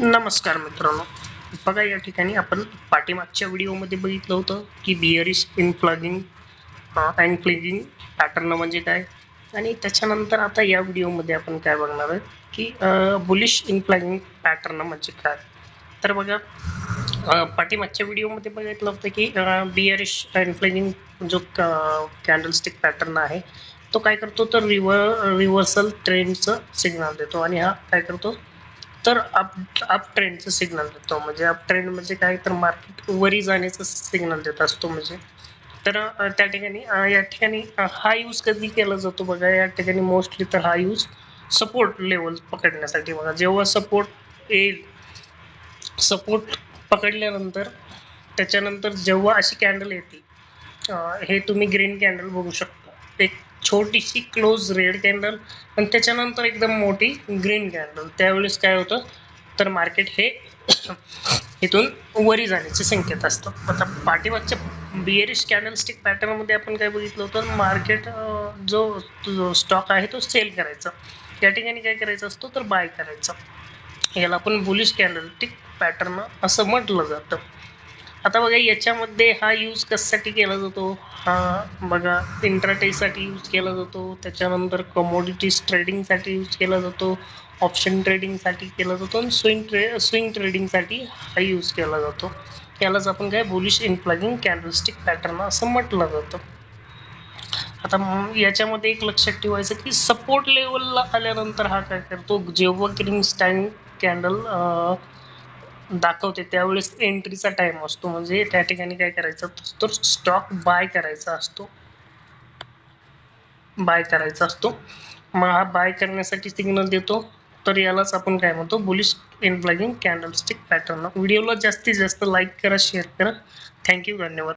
नमस्कार मित्रांनो. बघा या ठिकाणी आपण पाठीमागच्या व्हिडिओमध्ये बघितलं होतं की bearish engulfing and engulfing pattern म्हणजे काय? आणि त्याच्यानंतर आता या व्हिडिओमध्ये आपण काय बघणार आहे की बुलिश इन प्लगिंग पॅटर्न म्हणजे काय? तर बघा पाठीमागच्या व्हिडिओमध्ये बघितलं होतं की बिअरिश अँड प्लगिंग जो कॅन्डलस्टिक पॅटर्न आहे तो काय करतो? तर रिव्हर रिव्हर्सल ट्रेंडचं सिग्नल देतो. आणि हा काय करतो? तर अप अप ट्रेंडचं सिग्नल देतो. म्हणजे अप ट्रेंड म्हणजे काय? तर मार्केट वरी जाण्याचं सिग्नल देत असतो म्हणजे. तर त्या ठिकाणी या ठिकाणी हा यूज कधी केला जातो बघा? या ठिकाणी मोस्टली तर हा यूज सपोर्ट लेवल पकडण्यासाठी बघा. जेव्हा सपोर्ट येईल सपोर्ट पकडल्यानंतर त्याच्यानंतर जेव्हा अशी कॅन्डल येते हे तुम्ही ग्रीन कॅन्डल बघू शकता. एक छोटीशी क्लोज रेड कॅन्डल आणि त्याच्यानंतर एकदम मोठी ग्रीन कॅन्डल त्यावेळेस काय होतं? तर मार्केट हे इथून वरी जाण्याचे संकेत असतात आता पाठीमागच्या बिअरिश कॅन्डलस्टिक पॅटर्नमध्ये आपण काय बघितलं होतं? मार्केट जो जो स्टॉक आहे तो सेल करायचा. या ठिकाणी काय करायचं असतो? तर बाय करायचा. याला आपण बुलिश कॅन्डलस्टिक पॅटर्न असं म्हटलं जातं. आता बघा याच्यामध्ये हा यूज कशासाठी केला जातो? हा बघा इंट्राटेसाठी यूज केला जातो. त्याच्यानंतर कमोडिटीज ट्रेडिंगसाठी यूज केला जातो. ऑप्शन ट्रेडिंगसाठी केला जातो. आणि स्विंग ट्रे स्विंग ट्रेडिंगसाठी हा यूज केला जातो. यालाच आपण काय बुलिश इनप्लगिंग कॅन्डलस्टिक पॅटर्न असं म्हटलं जातं. आता याच्यामध्ये एक लक्षात ठेवायचं की सपोर्ट लेवलला आल्यानंतर हा काय करतो? जेव्हा ग्रीन स्टँड कॅन्डल दाखवते त्यावेळेस एंट्रीचा टाइम असतो. म्हणजे त्या ठिकाणी काय करायचं? तर स्टॉक बाय करायचा असतो. बाय करायचा असतो. मग हा बाय करण्यासाठी सिग्नल देतो. तर यालाच आपण काय म्हणतो? Bullish engulfing candlestick pattern व्हिडिओला जास्तीत जास्त लाईक करा शेअर करा. थँक्यू धन्यवाद.